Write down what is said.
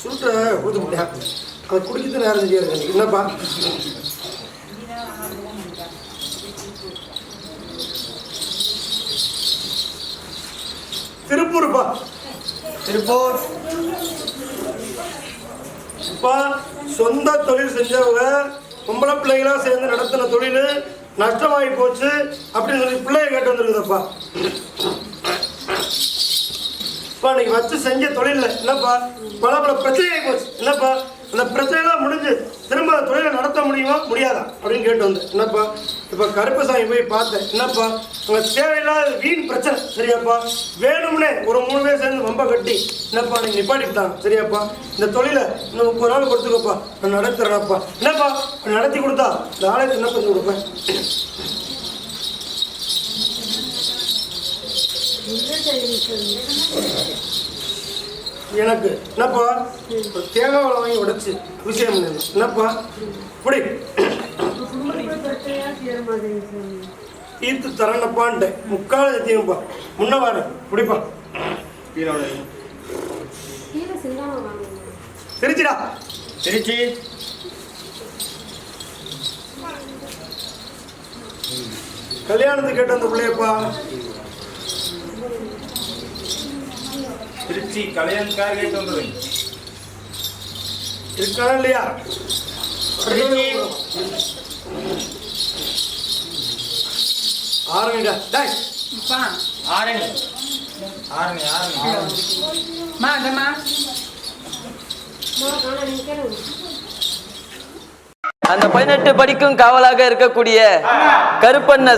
சுருட்டை கொடுத்து முடியாது அதை குடிக்கிறது நேரம் சரியா இருக்கு என்னப்பா? திருப்பூர்ப்பா. திருப்பூர். இப்போ சொந்த தொழில் செஞ்சவங்க பொம்பளை பிள்ளைகளாக சேர்ந்து நடத்தின தொழில் நஷ்டமாகி போச்சு அப்படின்னு சொல்லி பிள்ளைய கேட்டு வந்துருக்குதப்பா. அப்பா நீங்க வச்சு செஞ்ச தொழிலில்? என்னப்பா? பல பல பிரச்சனை போச்சு. என்னப்பா? அந்த பிரச்சனைலாம் முடிஞ்சு திரும்ப அந்த தொழிலை நடத்த முடியுமா? முடியாதா? அப்படின்னு கேட்டு வந்தேன். என்னப்பா? இப்போ கருப்பசாமி போய் பார்த்தேன். என்னப்பா? உங்க தேவையில்லாத வீண் பிரச்சனை. சரியாப்பா? வேணும்னே ஒரு மூணு பேர் சேர்ந்து ரொம்ப கட்டி என்னப்பா நீங்க நிப்பாட்டிட்டாங்க சரியாப்பா? இந்த தொழிலை இன்னும் முப்பது நாள் கொடுத்துக்கப்பா. நான் நடத்துறேன்ப்பா. என்னப்பா? நடத்தி கொடுத்தா இந்த ஆலயத்தை என்ன பண்ணி கொடுப்பேன்? எனக்கு என்னப்பா? தேங்காய் பழம் வாங்கி உடைச்சு விஷயம் என்னப்பா? புடி. ஈர்த்து தரணப்பான்ட்டேன் முக்கால் சத்தியம்ப்பா. முன்ன வாரு பிடிப்பா. திருச்சிடா. திருச்சி. கல்யாணத்துக்கு கேட்டு வந்த பிள்ளையப்பா. திருச்சி கேட்டு வந்தது. இருக்கானா இல்லையா? திருச்சி. ஆரம்பிடா டேய். அப்பா ஆரணி. ஆரணி ஆரணி. மா அந்தம்மா அந்த பதினெட்டு படிக்கும் காவலாக இருக்கக்கூடிய கருப்பண்ண